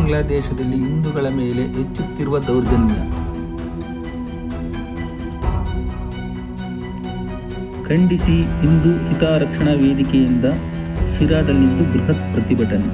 ಬಾಂಗ್ಲಾದೇಶದಲ್ಲಿ ಹಿಂದೂಗಳ ಮೇಲೆ ಹೆಚ್ಚುತ್ತಿರುವ ದೌರ್ಜನ್ಯ. ಖಂಡಿಸಿ ಹಿಂದೂ ಹಿತರಕ್ಷಣಾ ವೇದಿಕೆಯಿಂದ ಶಿರಾದಲ್ಲಿಂದು ಬೃಹತ್ ಪ್ರತಿಭಟನೆ.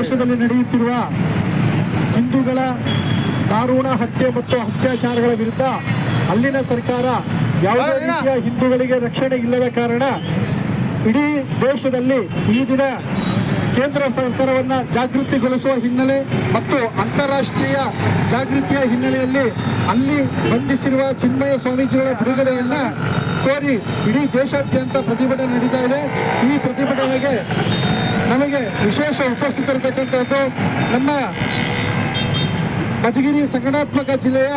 ಬಾಂಗ್ಲಾದೇಶದಲ್ಲಿ ನಡೆಯುತ್ತಿರುವ ಹಿಂದೂಗಳ ದಾರುಣ ಹತ್ಯೆ ಮತ್ತು ಅತ್ಯಾಚಾರಗಳ ವಿರುದ್ಧ ಅಲ್ಲಿನ ಸರ್ಕಾರ ಯಾವುದೇ ರೀತಿಯ ಹಿಂದೂಗಳಿಗೆ ರಕ್ಷಣೆ ಇಲ್ಲದ ಕಾರಣ ಇಡೀ ದೇಶದಲ್ಲಿ ಈ ದಿನ ಕೇಂದ್ರ ಸರ್ಕಾರವನ್ನ ಜಾಗೃತಿಗೊಳಿಸುವ ಹಿನ್ನೆಲೆ ಮತ್ತು ಅಂತಾರಾಷ್ಟ್ರೀಯ ಜಾಗೃತಿಯ ಹಿನ್ನೆಲೆಯಲ್ಲಿ ಅಲ್ಲಿ ಬಂಧಿಸಿರುವ ಚಿನ್ಮಯ ಸ್ವಾಮೀಜಿಗಳ ಬಿಡುಗಡೆಯನ್ನ ಕೋರಿ ಇಡೀ ದೇಶಾದ್ಯಂತ ಪ್ರತಿಭಟನೆ ನಡೀತಾ ಇದೆ. ಈ ಪ್ರತಿಭಟನೆಗೆ ನಮಗೆ ವಿಶೇಷ ಉಪಸ್ಥಿತರಿರ್ತಕ್ಕಂಥದ್ದು ನಮ್ಮ ಮಧುಗಿರಿ ಸಂಘಟನಾತ್ಮಕ ಜಿಲ್ಲೆಯ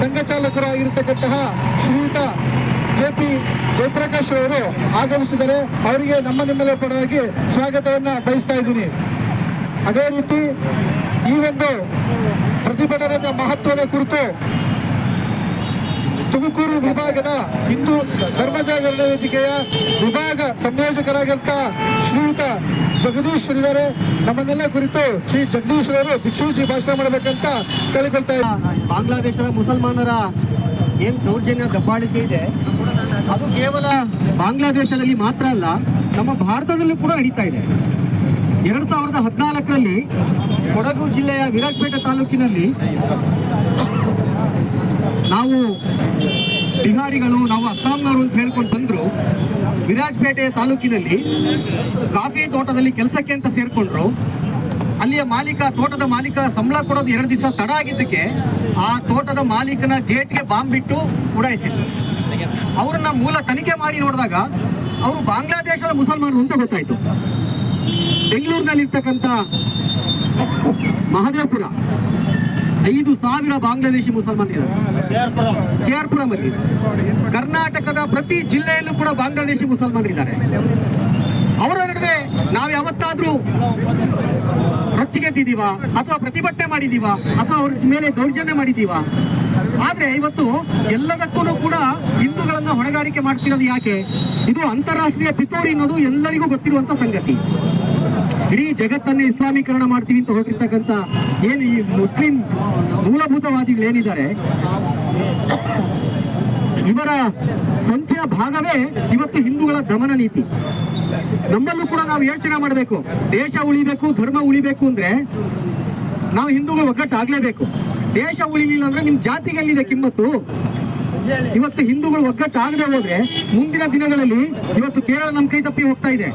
ಸಂಘ ಚಾಲಕರಾಗಿರ್ತಕ್ಕಂತಹ ಶ್ರೀಯುತ ಜೆ ಪಿ ಜಯಪ್ರಕಾಶ್ ಅವರು ಆಗಮಿಸಿದರೆ ಅವರಿಗೆ ನಮ್ಮ ನಿಮ್ಮಲ್ಲೇ ಪರವಾಗಿ ಸ್ವಾಗತವನ್ನು ಬಯಸ್ತಾ ಇದ್ದೀನಿ. ಅದೇ ರೀತಿ ಈ ಒಂದು ಪ್ರತಿಭಟನೆಯ ಮಹತ್ವದ ಕುರಿತು ತುಮಕೂರು ವಿಭಾಗದ ಹಿಂದೂ ಧರ್ಮ ಜಾಗರಣ ವೇದಿಕೆಯ ವಿಭಾಗ ಸಂಯೋಜಕರಾಗಿರ್ತ ಶ್ರೀಯುತ ಜಗದೀಶ್ ಇದ್ದಾರೆ. ನಮ್ಮನ್ನೆಲ್ಲ ಕುರಿತು ಶ್ರೀ ಜಗದೀಶ್ ಅವರು ದಿಕ್ಷೂಚಿ ಭಾಷಣ ಮಾಡಬೇಕಂತ ಕೇಳಿಕೊಳ್ತಾ ಬಾಂಗ್ಲಾದೇಶದ ಮುಸಲ್ಮಾನರ ಏನ್ ದೌರ್ಜನ್ಯ ದಬ್ಬಾಳಿಕೆ ಇದೆ? ಅದು ಕೇವಲ ಬಾಂಗ್ಲಾದೇಶದಲ್ಲಿ ಮಾತ್ರ ಅಲ್ಲ, ನಮ್ಮ ಭಾರತದಲ್ಲೂ ಕೂಡ ನಡೀತಾ ಇದೆ. ಎರಡ್ ಸಾವಿರದ ಹದಿನಾಲ್ಕರಲ್ಲಿ ಕೊಡಗು ಜಿಲ್ಲೆಯ ವಿರಾಜಪೇಟೆ ತಾಲೂಕಿನಲ್ಲಿ ನಾವು ಬಿಹಾರಿಗಳು, ನಾವು ಅಸ್ಸಾಂನವರು ಅಂತ ಹೇಳ್ಕೊಂಡು ಬಂದ್ರು. ವಿರಾಜಪೇಟೆ ತಾಲೂಕಿನಲ್ಲಿ ಕಾಫಿ ತೋಟದಲ್ಲಿ ಕೆಲಸಕ್ಕೆ ಅಂತ ಸೇರಿಕೊಂಡ್ರು. ಅಲ್ಲಿಯ ಮಾಲೀಕ, ತೋಟದ ಮಾಲೀಕ ಸಂಬಳ ಕೊಡೋದು ಎರಡು ದಿವಸ ತಡ ಆಗಿದ್ದಕ್ಕೆ ಆ ತೋಟದ ಮಾಲೀಕನ ಗೇಟ್ಗೆ ಬಾಂಬ್ ಬಿಟ್ಟು ಉಡಾಯಿಸಿದ್ರು. ಅವ್ರನ್ನ ಮೂಲ ತನಿಖೆ ಮಾಡಿ ನೋಡಿದಾಗ ಅವರು ಬಾಂಗ್ಲಾದೇಶದ ಮುಸಲ್ಮಾನರು ಅಂತ ಗೊತ್ತಾಯ್ತು. ಬೆಂಗಳೂರಿನಲ್ಲಿರ್ತಕ್ಕಂಥ ಮಹದೇವಪುರ, ಐದು ಸಾವಿರ ಬಾಂಗ್ಲಾದೇಶಿ ಮುಸಲ್ಮಾನರಿದ್ದಾರೆ ಕೆ ಆರ್ ಪುರಮಲ್ಲಿ ಕರ್ನಾಟಕದ ಪ್ರತಿ ಜಿಲ್ಲೆಯಲ್ಲೂ ಕೂಡ ಬಾಂಗ್ಲಾದೇಶಿ ಮುಸಲ್ಮಾನರಿದ್ದಾರೆ ಅವರ ನಡುವೆ ನಾವು ಯಾವತ್ತಾದ್ರೂ ರೊಚ್ಚಿಗೆದ್ದಿದೀವ ಅಥವಾ ಪ್ರತಿಭಟನೆ ಮಾಡಿದೀವ ಅಥವಾ ಅವ್ರ ಮೇಲೆ ದೌರ್ಜನ್ಯ ಮಾಡಿದೀವ ಆದ್ರೆ ಇವತ್ತು ಎಲ್ಲದಕ್ಕೂ ಕೂಡ ಹಿಂದೂಗಳನ್ನ ಹೊಣೆಗಾರಿಕೆ ಮಾಡ್ತಿರೋದು ಯಾಕೆ? ಇದು ಅಂತಾರಾಷ್ಟ್ರೀಯ ಪಿತೂರಿ ಅನ್ನೋದು ಎಲ್ಲರಿಗೂ ಗೊತ್ತಿರುವಂತ ಸಂಗತಿ. ಇಡೀ ಜಗತ್ತನ್ನೇ ಇಸ್ಲಾಮೀಕರಣ ಮಾಡ್ತೀವಿ ಅಂತ ಹೊರಟಿರ್ತಕ್ಕಂಥ ಏನು ಈ ಮುಸ್ಲಿಂ ಮೂಲಭೂತವಾದಿಗಳು ಏನಿದ್ದಾರೆ ಇವರ ಸಂಚಯ ಭಾಗವೇ ಇವತ್ತು ಹಿಂದೂಗಳ ದಮನ ನೀತಿ. ನಮ್ಮಲ್ಲೂ ಕೂಡ ನಾವು ಯೋಚನೆ ಮಾಡಬೇಕು. ದೇಶ ಉಳಿಬೇಕು, ಧರ್ಮ ಉಳಿಬೇಕು ಅಂದ್ರೆ ನಾವು ಹಿಂದೂಗಳು ಒಗ್ಗಟ್ಟಾಗ್ಲೇಬೇಕು. ದೇಶ ಉಳಿಲಿಲ್ಲ ಅಂದ್ರೆ ನಿಮ್ ಜಾತಿಗೆ ಎಲ್ಲಿದೆ ಕಿಮ್ಮತ್ತು? ಇವತ್ತು ಹಿಂದೂಗಳು ಒಗ್ಗಟ್ಟಾಗದೆ ಹೋದ್ರೆ ಮುಂದಿನ ದಿನಗಳಲ್ಲಿ ಇವತ್ತು ಕೇರಳ ನಮ್ ಕೈ ತಪ್ಪಿ ಹೋಗ್ತಾ ಇದೆ.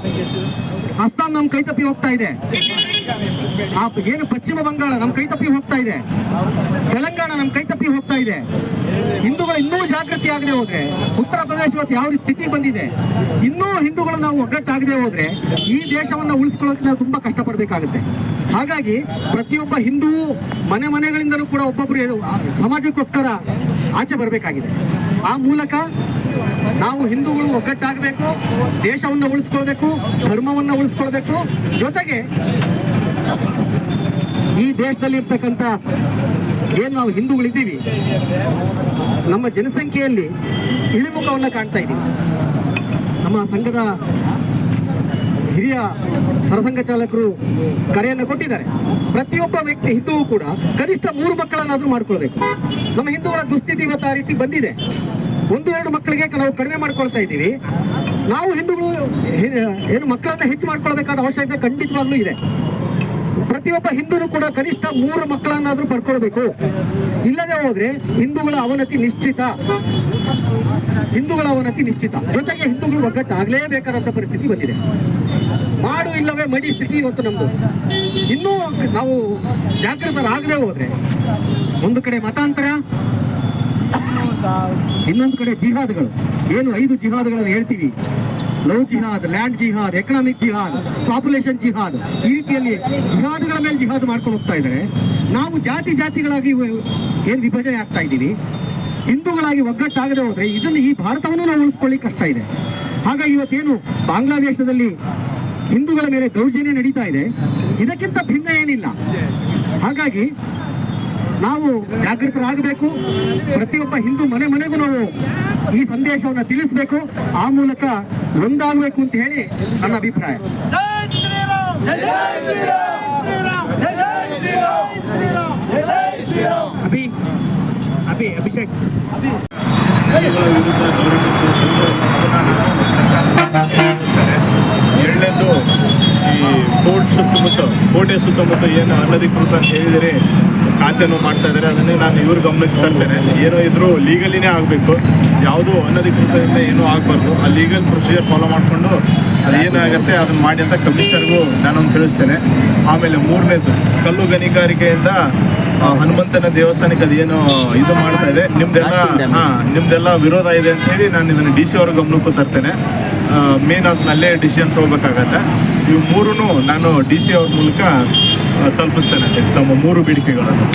ಅಸ್ಸಾಂ ನಮ್ ಕೈ ತಪ್ಪಿ ಹೋಗ್ತಾ ಇದೆ. ಏನು ಪಶ್ಚಿಮ ಬಂಗಾಳ ನಮ್ಮ ಕೈ ತಪ್ಪಿ ಹೋಗ್ತಾ ಇದೆ. ತೆಲಂಗಾಣ ನಮ್ಮ ಕೈ ತಪ್ಪಿ ಹೋಗ್ತಾ ಇದೆ. ಹಿಂದೂಗಳು ಇನ್ನೂ ಜಾಗೃತಿ ಆಗದೆ ಹೋದ್ರೆ, ಉತ್ತರ ಪ್ರದೇಶ ಇವತ್ತು ಯಾವ ರೀತಿ ಸ್ಥಿತಿ ಬಂದಿದೆ, ಇನ್ನೂ ಹಿಂದೂಗಳು ನಾವು ಒಗ್ಗಟ್ಟಾಗದೆ ಹೋದ್ರೆ ಈ ದೇಶವನ್ನ ಉಳಿಸ್ಕೊಳ್ಳೋಕೆ ನಾವು ತುಂಬಾ ಕಷ್ಟಪಡಬೇಕಾಗುತ್ತೆ. ಹಾಗಾಗಿ ಪ್ರತಿಯೊಬ್ಬ ಹಿಂದೂ ಮನೆ ಮನೆಗಳಿಂದಲೂ ಕೂಡ ಒಬ್ಬೊಬ್ಬರು ಸಮಾಜಕ್ಕೋಸ್ಕರ ಆಚೆ ಬರಬೇಕಾಗಿದೆ. ಆ ಮೂಲಕ ನಾವು ಹಿಂದೂಗಳು ಒಗ್ಗಟ್ಟಾಗಬೇಕು, ದೇಶವನ್ನು ಉಳಿಸ್ಕೊಳ್ಬೇಕು, ಧರ್ಮವನ್ನು ಉಳಿಸ್ಕೊಳ್ಬೇಕು. ಜೊತೆಗೆ ಈ ದೇಶದಲ್ಲಿ ಇರ್ತಕ್ಕಂಥ ಏನು ನಾವು ಹಿಂದೂಗಳಿದ್ದೀವಿ, ನಮ್ಮ ಜನಸಂಖ್ಯೆಯಲ್ಲಿ ಇಳಿಮುಖವನ್ನು ಕಾಣ್ತಾ ಇದ್ದೀವಿ ನಮ್ಮ ಸಂಘದ ಹಿರಿಯ ಸರಸಂಘ ಚಾಲಕರು ಕರೆಯನ್ನು ಕೊಟ್ಟಿದ್ದಾರೆ. ಪ್ರತಿಯೊಬ್ಬ ವ್ಯಕ್ತಿ ಹಿಂದೂ ಕೂಡ ಕನಿಷ್ಠ ಮೂರು ಮಕ್ಕಳನ್ನಾದರೂ ಮಾಡ್ಕೊಳ್ಬೇಕು. ನಮ್ಮ ಹಿಂದೂಗಳ ದುಸ್ಥಿತಿ ಇವತ್ತು ಆ ರೀತಿ ಬಂದಿದೆ. ಒಂದು ಎರಡು ಮಕ್ಕಳಿಗೆ ಕೆಲವು ಕಡಿಮೆ ಮಾಡ್ಕೊಳ್ತಾ ಇದ್ದೀವಿ. ನಾವು ಹಿಂದೂಗಳು ಏನು ಮಕ್ಕಳನ್ನ ಹೆಚ್ಚು ಮಾಡ್ಕೊಳ್ಬೇಕಾದ ಅವಶ್ಯಕತೆ ಖಂಡಿತವಾಗ್ಲೂ ಇದೆ. ಪ್ರತಿಯೊಬ್ಬ ಹಿಂದೂನು ಕೂಡ ಕನಿಷ್ಠ ಮೂರು ಮಕ್ಕಳನ್ನಾದ್ರೂ ಪಡ್ಕೊಳ್ಬೇಕು. ಇಲ್ಲದೆ ಹೋದ್ರೆ ಹಿಂದೂಗಳ ಅವನತಿ ನಿಶ್ಚಿತ. ಹಿಂದೂಗಳ ಅವನತಿ ನಿಶ್ಚಿತ. ಜೊತೆಗೆ ಹಿಂದೂಗಳು ಒಗ್ಗಟ್ಟಾಗಲೇಬೇಕಾದಂತ ಪರಿಸ್ಥಿತಿ ಬಂದಿದೆ. ಮಾಡು ಇಲ್ಲವೇ ಮಡಿ ಸ್ಥಿತಿ ಇವತ್ತು ನಮ್ದು. ಇನ್ನೂ ನಾವು ಜಾಗೃತರಾಗದೆ ಹೋದ್ರೆ, ಒಂದು ಕಡೆ ಮತಾಂತರ ಇನ್ನೊಂದು ಕಡೆ ಜಿಹಾದ್ಗಳು. ಏನು ಐದು ಜಿಹಾದ್ಗಳನ್ನು ಹೇಳ್ತೀವಿ? ಲವ್ ಜಿಹಾದ್, ಲ್ಯಾಂಡ್ ಜಿಹಾದ್, ಎಕನಾಮಿಕ್ ಜಿಹಾದ್, ಪಾಪ್ಯುಲೇಷನ್ ಜಿಹಾದ್. ಈ ರೀತಿಯಲ್ಲಿ ಜಿಹಾದ್ಗಳ ಮೇಲೆ ಜಿಹಾದ್ ಮಾಡ್ಕೊಂಡು ಹೋಗ್ತಾ ಇದ್ದಾರೆ. ನಾವು ಜಾತಿ ಜಾತಿಗಳಾಗಿ ಏನು ವಿಭಜನೆ ಆಗ್ತಾ ಇದ್ದೀವಿ? ಹಿಂದೂಗಳಾಗಿ ಒಗ್ಗಟ್ಟಾಗದೆ ಹೋದ್ರೆ ಇದನ್ನು ಈ ಭಾರತವನ್ನು ನಾವು ಉಳಿಸ್ಕೊಳ್ಳಿ ಕಷ್ಟ ಇದೆ. ಹಾಗಾಗಿ ಇವತ್ತೇನು ಬಾಂಗ್ಲಾದೇಶದಲ್ಲಿ ಹಿಂದೂಗಳ ಮೇಲೆ ದೌರ್ಜನ್ಯ ನಡೀತಾ ಇದೆ. ಇದಕ್ಕಿಂತ ಭಿನ್ನ ಏನಿಲ್ಲ. ಹಾಗಾಗಿ ನಾವು ಜಾಗೃತರಾಗಬೇಕು. ಪ್ರತಿಯೊಬ್ಬ ಹಿಂದೂ ಮನೆ ಮನೆಗೂ ನಾವು ಈ ಸಂದೇಶವನ್ನು ತಿಳಿಸಬೇಕು. ಆ ಮೂಲಕ ಒಂದಾಗಬೇಕು ಅಂತ ಹೇಳಿ ನನ್ನ ಅಭಿಪ್ರಾಯ. ಅಭಿ ಅಭಿ, ಅಭಿಷೇಕ್. ದೌರ್ಜನ್ಯ ತೋರಿಸಿದ್ದು ಅದನ್ನ ನಾನು ಸರ್ಕಾರಕ್ಕೆ ತಿಳಿಸ್ತೇನೆ ಎರಡನೇದು ಈ ಸುತ್ತಮುತ್ತ ಕೋಟೆ ಸುತ್ತಮುತ್ತ ಏನು ಅನಧಿಕೃತ ಅಂತ ಹೇಳಿದರೆ ಖಾತೆನೂ ಮಾಡ್ತಾ ಇದ್ದಾರೆ. ಅದನ್ನೇ ನಾನು ಇವ್ರ ಗಮನಕ್ಕೆ ತರ್ತೇನೆ. ಏನೋ ಇದ್ರೂ ಲೀಗಲಿನೇ ಆಗಬೇಕು. ಯಾವುದೂ ಅನಧಿಕೃತದಿಂದ ಏನೂ ಆಗಬಾರ್ದು. ಆ ಲೀಗಲ್ ಪ್ರೊಸೀಜರ್ ಫಾಲೋ ಮಾಡಿಕೊಂಡು ಅದು ಏನಾಗುತ್ತೆ ಅದನ್ನು ಮಾಡಿ ಅಂತ ಕಮಿಷನರ್ಗೂ ನಾನೊಂದು ತಿಳಿಸ್ತೇನೆ. ಆಮೇಲೆ ಮೂರನೇದು ಕಲ್ಲು ಗಣಿಗಾರಿಕೆಯಿಂದ ಹನುಮಂತನ ದೇವಸ್ಥಾನಕ್ಕೆ ಏನು ಇದು ಮಾಡ್ತಾ ಇದೆ. ನಿಮ್ದೆಲ್ಲ ಹಾಂ ನಿಮ್ದೆಲ್ಲ ವಿರೋಧ ಇದೆ ಅಂತ ಹೇಳಿ ನಾನು ಇದನ್ನು ಡಿ ಸಿ ಅವ್ರ ಗಮನಕ್ಕೂ ತರ್ತೇನೆ. ಮೇನ್ ಅದನ್ನಲ್ಲೇ ಡಿಸಿಷನ್ ತೊಗೋಬೇಕಾಗತ್ತೆ. ಇವು ಮೂರೂ ನಾನು ಡಿ ಸಿ ಅವ್ರ ಮೂಲಕ ತಲುಪಿಸ್ತೇನೆ ತಮ್ಮ ಮೂರು ಬೇಡಿಕೆಗಳನ್ನು.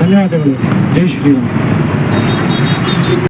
ಧನ್ಯವಾದಗಳು. ಜೈ ಶ್ರೀರಾಮ್.